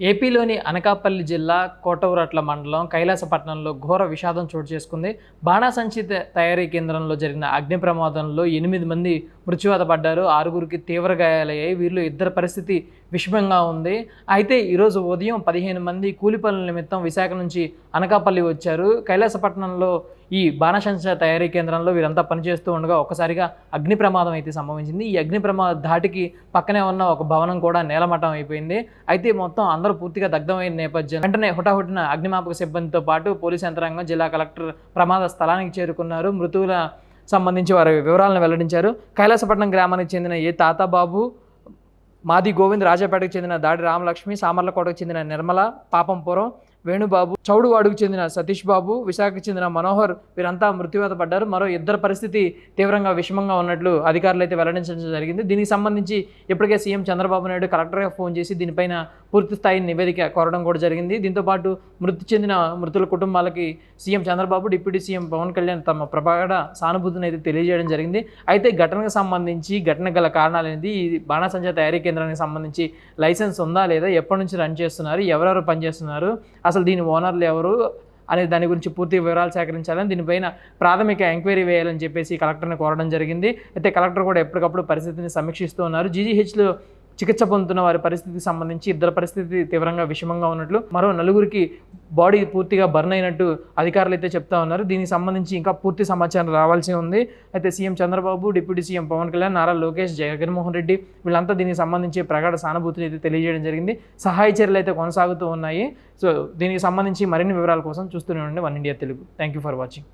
ఏపీలోని అనకాపల్లి జిల్లా కోటవరట్ల మండలం కైలాసపట్నంలో ఘోర విషాదం చోటు చేసుకుంది. బాణాసంచి తయారీ కేంద్రంలో జరిగిన అగ్ని ప్రమాదంలో ఎనిమిది మంది మృత్యువాత పడ్డారు ఆరుగురికి తీవ్ర గాయాలయ్యాయి. వీరిలో ఇద్దరు పరిస్థితి విషమంగా ఉంది. అయితే ఈరోజు ఉదయం పదిహేను మంది కూలి పనుల నిమిత్తం విశాఖ నుంచి అనకాపల్లి వచ్చారు. కైలాసపట్నంలో ఈ బాణసంచ తయారీ కేంద్రంలో వీరంతా పనిచేస్తూ ఉండగా ఒక్కసారిగా అగ్ని ప్రమాదం అయితే సంభవించింది. ఈ అగ్ని ప్రమాద ధాటికి పక్కనే ఉన్న ఒక భవనం కూడా నేలమట్టం అయిపోయింది. అయితే మొత్తం అందరూ పూర్తిగా దగ్ధమైన నేపథ్యం. వెంటనే హుటాహుటిన అగ్నిమాపక సిబ్బందితో పాటు పోలీస్ యంత్రాంగం జిల్లా కలెక్టర్ ప్రమాద స్థలానికి చేరుకున్నారు. మృతువుల సంబంధించి వారి వివరాలను వెల్లడించారు. కైలాసపట్నం గ్రామానికి చెందిన ఏ తాతాబాబు మాది గోవింద్ రాజాపేటకు చెందిన దాడి రామలక్ష్మి సామర్లకోటకు చెందిన నిర్మల పాపంపురం వేణుబాబు చౌడువాడుకు చెందిన సతీష్ బాబు విశాఖకు చెందిన మనోహర్ వీరంతా మృత్యువాత పడ్డారు. మరో ఇద్దరు పరిస్థితి తీవ్రంగా విషమంగా ఉన్నట్లు అధికారులు అయితే వెల్లడించడం జరిగింది. దీనికి సంబంధించి ఇప్పటికే సీఎం చంద్రబాబు నాయుడు కలెక్టర్గా ఫోన్ చేసి దీనిపైన పూర్తి స్థాయి నివేదిక కోరడం కూడా జరిగింది. దీంతోపాటు మృతి చెందిన మృతుల కుటుంబాలకి CM Chandrababu deputy CM Pawan Kalyan తమ ప్రగాఢ సానుభూతిని అయితే తెలియజేయడం జరిగింది. అయితే ఘటనకు సంబంధించి ఘటన గల కారణాలు అనేది ఈ బాణాసంచ తయారీ కేంద్రానికి సంబంధించి లైసెన్స్ ఉందా లేదా? ఎప్పటి నుంచి రన్ చేస్తున్నారు? ఎవరెవరు పనిచేస్తున్నారు? అసలు దీని ఓనర్లు ఎవరు అనే దాని గురించి పూర్తి వివరాలు సేకరించాలని దీనిపైన ప్రాథమిక ఎంక్వైరీ వేయాలని చెప్పేసి కలెక్టర్ని కోరడం జరిగింది. అయితే కలెక్టర్ కూడా ఎప్పటికప్పుడు పరిస్థితిని సమీక్షిస్తూ ఉన్నారు. జీజీహెచ్లో చికిత్స పొందుతున్న వారి పరిస్థితికి సంబంధించి ఇద్దరు పరిస్థితి తీవ్రంగా విషమంగా ఉన్నట్లు మరో నలుగురికి బాడీ పూర్తిగా బర్న్ అయినట్టు అధికారులు అయితే చెప్తా ఉన్నారు. దీనికి సంబంధించి ఇంకా పూర్తి సమాచారం రావాల్సి ఉంది. అయితే CM Chandrababu deputy CM Pawan Kalyan Nara Lokesh Jaganmohan Reddy వీళ్ళంతా దీనికి సంబంధించి ప్రగాఢ సానుభూతిని అయితే తెలియజేయడం జరిగింది. సహాయ చర్యలు అయితే కొనసాగుతూ ఉన్నాయి. సో దీనికి సంబంధించి మరిన్ని వివరాల కోసం చూస్తూనే ఉండండి. One India Telugu. Thank you for watching